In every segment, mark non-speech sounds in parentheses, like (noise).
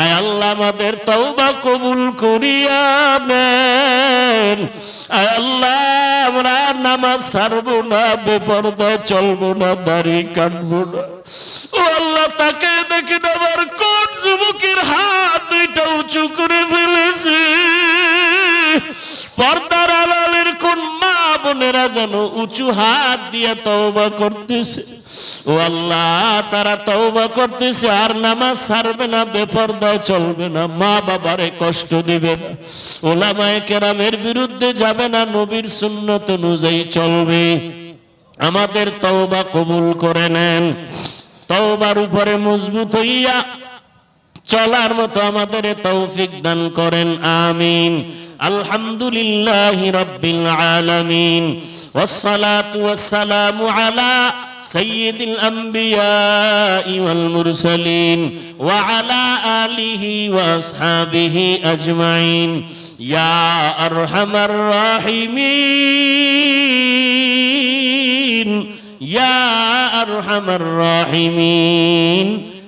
আয় আল্লাহ আমাদের তওবা কবুল করিয়া নেন। আয় আল্লাহ, আমরা নামাজ ছাড়বো না বেপরদায় চলবো না, দাড়ি কাটবো না। ও আল্লাহ, তাকে দেখে বোনেরা যেন উঁচু হাত দিয়ে তওবা করতেছে। ও আল্লাহ, তারা তওবা করতেছে, আর নামাজ ছাড়বে না, বেপর্দায় চলবে না, মা বাবারে কষ্ট দিবে না। ওলামায়ে কেরামের বিরুদ্ধে যাবে না, নবীর সুন্নত অনুযায়ী চলবে। আমাদের তওবা কবুল করে নেন। তওবার উপরে মজবুত হইয়া চলার মতো আমাদের তৌফিক দান করেন আমিন আলহামদুলিল্লাহ রব্বিল আলামিন والصلاة والسلام على سيد الأنبياء والمرسلين وعلى آله وأصحابه أجمعين يا أرحم الراحمين يا أرحم الراحمين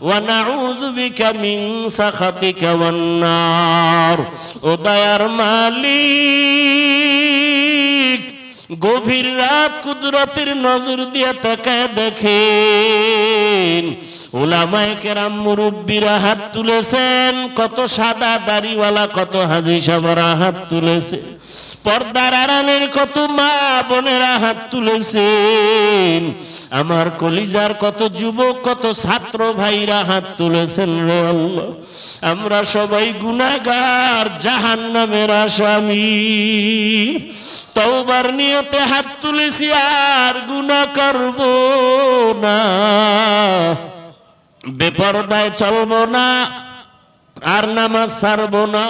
ونعوذ بك من سخطك والنار উদয়ার মালিক গভীর রাত কুদরতের নজর দিয়ে তাকায় দেখেন ওলামায় কেরাম মুরব্বীরা হাত তুলেছেন কত সাদা দাড়িওয়ালা কত হাজি সাবরা হাত তুলেছে পর্দার আড়ালের কত মা বোনেরা হাত তুলেছেন। আমার কলিজার কত যুবক, কত ছাত্র ভাইরা হাত তুলেছেন আমরা সবাই গুনাগার জাহান নামের আসামি। তওবার নিয়তে হাত তুলেছি, আর গুনাহ করব না। বেপরদায় চলবো না, আর নামাজ ছাড়বো না।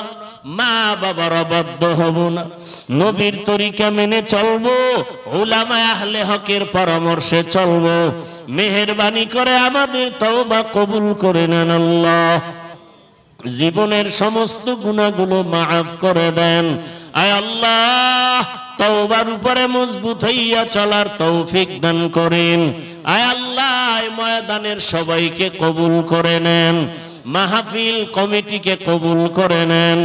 মা বাবার অবাধ্য হব না। নবীর তরিকা মেনে চলবো ওলামায় আহলে হকের পরামর্শে চলবো। মেহেরবানি করে আমাদের তওবা কবুল করে নেন আল্লাহ। জীবনের সমস্ত গুণাগুলো মাফ করে দেন। আয় আল্লাহ, তওবার উপরে মজবুত হইয়া চলার তৌফিক দান করেন। আয় আল্লাহ ময়দানের সবাইকে কবুল করে নেন। মাহফিল কমিটিকে কবুল করে নেন,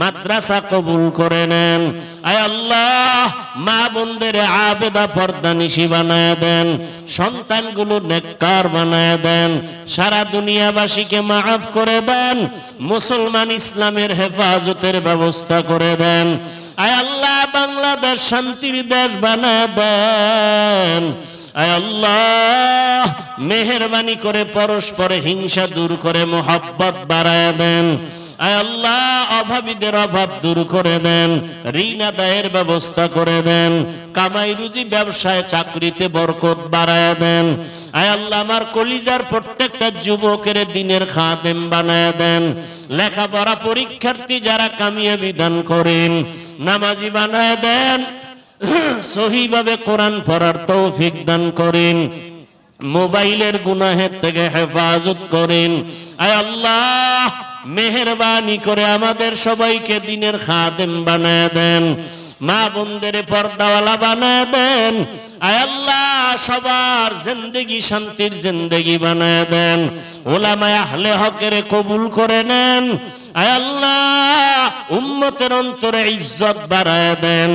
মাদ্রাসা কবুল করে নেন। আয় আল্লাহ, মা বোনদের আবেদা পর্দা নিশি বানায় দেন, সন্তানগুলো নেককার বানায় দেন, সারা দুনিয়াবাসীকে মাফ করে দেন, মুসলমান ইসলামের হেফাজতের ব্যবস্থা করে দেন। আয় আল্লাহ, বাংলাদেশ শান্তির দেশ বানায় দেন। আল্লাহ, মেহরবানি করে পরস্পরে হিংসা দূর করে মোহাব্বত বাড়ায় দেন। আল্লাহ, অভাবীদের অভাব দূর করে দেন, ঋণ আদায়ের ব্যবস্থা করে দেন, কামাই রুজি ব্যবসায় চাকরিতে বরকত বাড়ায় দেন। আয় আল্লাহ, আমার কলিজার প্রত্যেকটা যুবকের দিনের খাদেম বানায় দেন। লেখাপড়া পরীক্ষার্থী যারা কামিয়াবি বিধান করেন, নামাজি বানায় দেন (coughs) সহিভাবে কোরআন পড়ার তৌফিক দান করেন, মোবাইলের গুনাহের থেকে হেফাজত করেন। আয় আল্লাহ, মেহরবানি করে আমাদের সবাইকে দিনের খাদেম বানায় দেন, মা বোনদের পর্দাওয়ালা বানায় দেন। আয় আল্লাহ, সবার জিন্দেগি শান্তির জিন্দেগি বানায় দেন। ওলামায় আহলে হকের কবুল করে নেন। আয় আল্লাহ উম্মতের অন্তরে ইজ্জত বাড়ায় দেন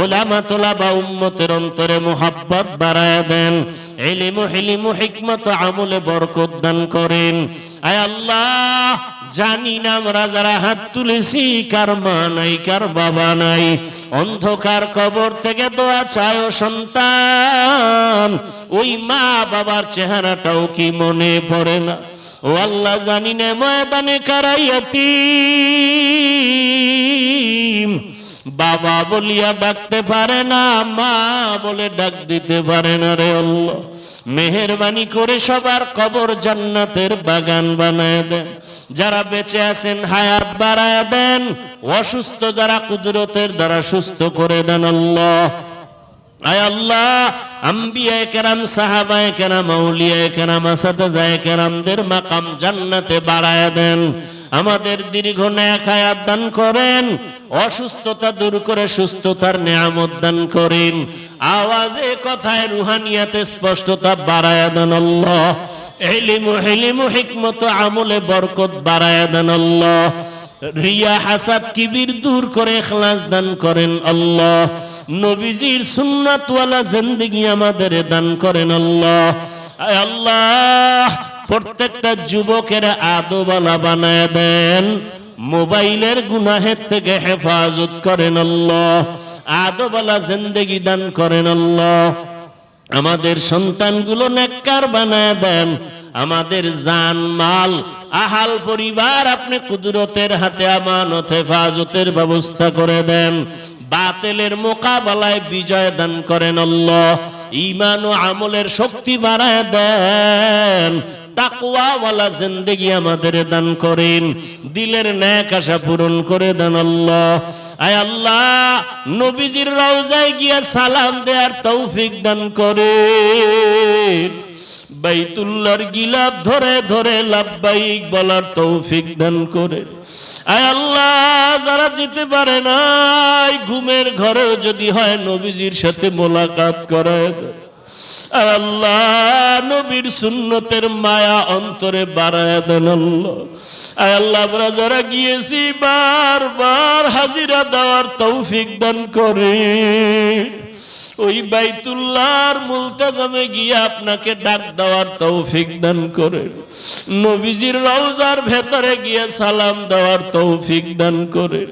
ওলামা তোলা বা উম্মতের অন্তরে মোহাব্বত বাড়ায় দেন এলিমু হিলিমু হিকমত আমলে বরকত দান করেন। আয় আল্লাহ, জানি না আমরা যারা হাত তুলেছি, কার মা নাই, কার বাবা নাই। অন্ধকার কবর থেকে দোয়া চায় সন্তান, ওই মা বাবার চেহারাটাও কি মনে পড়ে না? ও আল্লাহ, জানি না ময়দানে কারাইয়াতি বাবা বলিয়া ডাকতে পারে না, মা বলে ডাক দিতে পারে না রে আল্লাহ। মেহরবানি করে সবার কবর জান্নাতের বাগান বানায় দেন। যারা বেঁচে আছেন, হায়াত বাড়ায় দেন। অসুস্থ যারা কুদরতের দ্বারা সুস্থ করে দেন আল্লাহ। আয় আল্লাহ, আম্বিয়ায়ে জান্নাতে বাড়ায় দেন। আমাদের দীর্ঘ ন্যাক হায়াত দান করেন, অসুস্থতা দূর করে সুস্থতার নিয়ামত দান করেন। আওয়াজে, কথায়, রুহানিয়াতে স্পষ্টতা বাড়ায় দেন আল্লাহ। এলিমু, হেলিমু, হিকমত, আমলে বরকত বাড়ায় দেন আল্লাহ। রিয়া, হাসাদ, কিবির দূর করে ইখলাস দান করেন আল্লাহ। নবীজির সুন্নাতওয়ালা জিন্দেগি আমাদের দান করেন আল্লাহ। আল্লাহ! প্রত্যেকটা যুবকের আদোবালা বানায় দেন। মোবাইলের গুনাহের থেকে হেফাজত করেন আল্লাহ। আদোবালা জিন্দেগি দান করেন আল্লাহ। আমাদের সন্তানগুলো নেককার বানায় দেন। আমাদের জান, মাল, আহাল, পরিবার আপনি কুদরতের হাতে আমানত, হেফাজতের ব্যবস্থা করে দেন। বাতেলের মোকাবেলায় বিজয় দান করেন আল্লাহ। ইমান ও আমলের শক্তি বাড়ায় দেন। তাকওয়াওয়ালা জিন্দেগি আমাদের দান করেন। দিলের ন্যাক আশা পূরণ করে দেন আল্লাহ। আয় আল্লাহ, নবীজির রওজায় গিয়া সালাম দেয়ার তৌফিক দান করেন। বাইতুল্লাহর গিলাপ ধরে ধরে লাভবাইক বলার তৌফিক দান করে আয় আল্লাহ, যারা যেতে পারে নাই, ঘুমের ঘরেও যদি হয় নবীজির সাথে মোলাকাত করায়। আর আল্লাহ নবীর সুন্নতের মায়া অন্তরে বাড়ায় দেন আল্লাহ। আমরা যারা গিয়েছি, বারবার হাজিরা দেওয়ার তৌফিক দান করে। ওই বাইতুল্লাহর মুলতাজামে গিয়ে আপনাকে ডাক দেওয়ার তৌফিক দান করে। নবীজির রওজার ভেতরে গিয়ে সালাম দেওয়ার তৌফিক দান করে।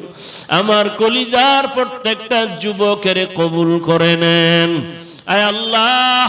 আমার কলিজার প্রত্যেকটা যুবকের কবুল করে নেন। আয় আল্লাহ